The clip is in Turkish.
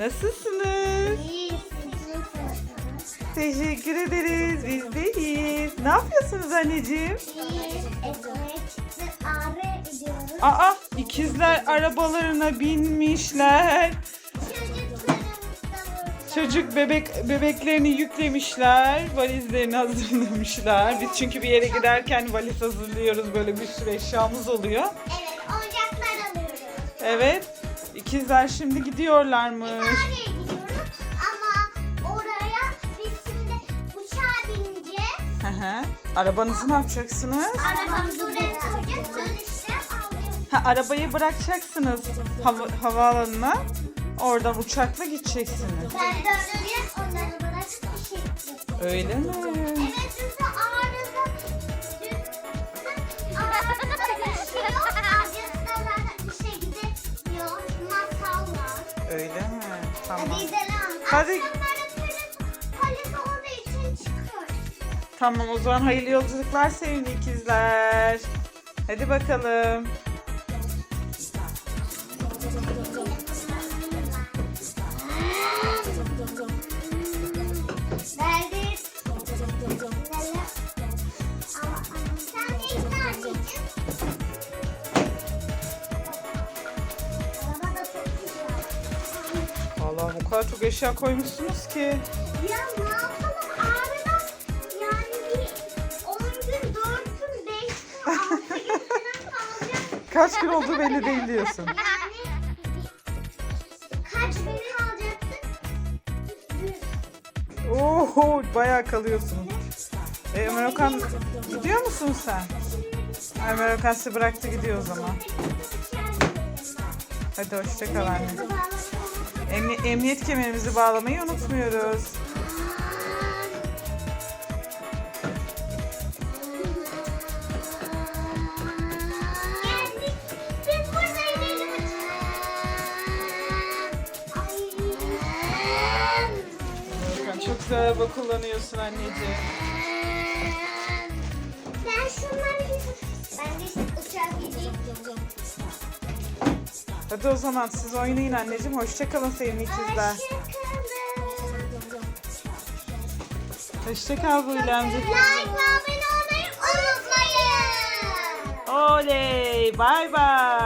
Nasılsınız? İyi, siz nasılsınız? Teşekkür ederiz. Biz de iyiyiz. Ne yapıyorsunuz anneciğim? İyi, ekmeğe çıktı, ağrı ediyoruz. Aa ikizler arabalarına binmişler. Çocuk bebek bebeklerini yüklemişler. Valizlerini hazırlamışlar. Biz çünkü bir yere giderken valiz hazırlıyoruz. Böyle bir sürü eşyamız oluyor. Evet, oyuncaklar alıyoruz. Evet. İkizler şimdi gidiyorlarmış. Nereye gidiyoruz? Ama oraya biz şimdi uçağa bineceğiz. Hı hı. Arabanızı ne yapacaksınız? Arabamızı oraya koyacağız. Ha, arabayı bırakacaksınız hava, havaalanına. Oradan uçakla gideceksiniz. Ben döneceğim, onları bırakıp işe gideceğiz. Öyle mi? Öyle mi? Tamam. Hadi gidelim. Hadi. Akşamları polis, polis olduğu için çıkıyoruz. Tamam o zaman hayırlı yolculuklar sevgili ikizler. Hadi bakalım. Vallahi bu kadar çok eşya koymuşsunuz ki. Ya ne yapalım ağrıdan yani bir 10 gün, 4 gün, 5 gün, 6 gün falan kalacak. Kaç gün olduğu belli değil diyorsun. Yani kaç gün kalacaktık? Oo bayağı kalıyorsunuz. E, Amerikan gidiyor musun sen? Amerikan sizi bıraktı gidiyor o zaman. Hadi hoşça kal anne. Emni- emniyet kemerimizi bağlamayı unutmuyoruz. Geldik. Biz burada inelim. Ay. Amerikan çok güzel araba kullanıyorsun anneciğim. Hadi o zaman siz oynayın anneciğim. Hoşça kalın sevgili ikizler. Hoşçakalın. Hoşça kal bu ilemci. Like ve abone olmayı unutmayın. Oley! Bye bye.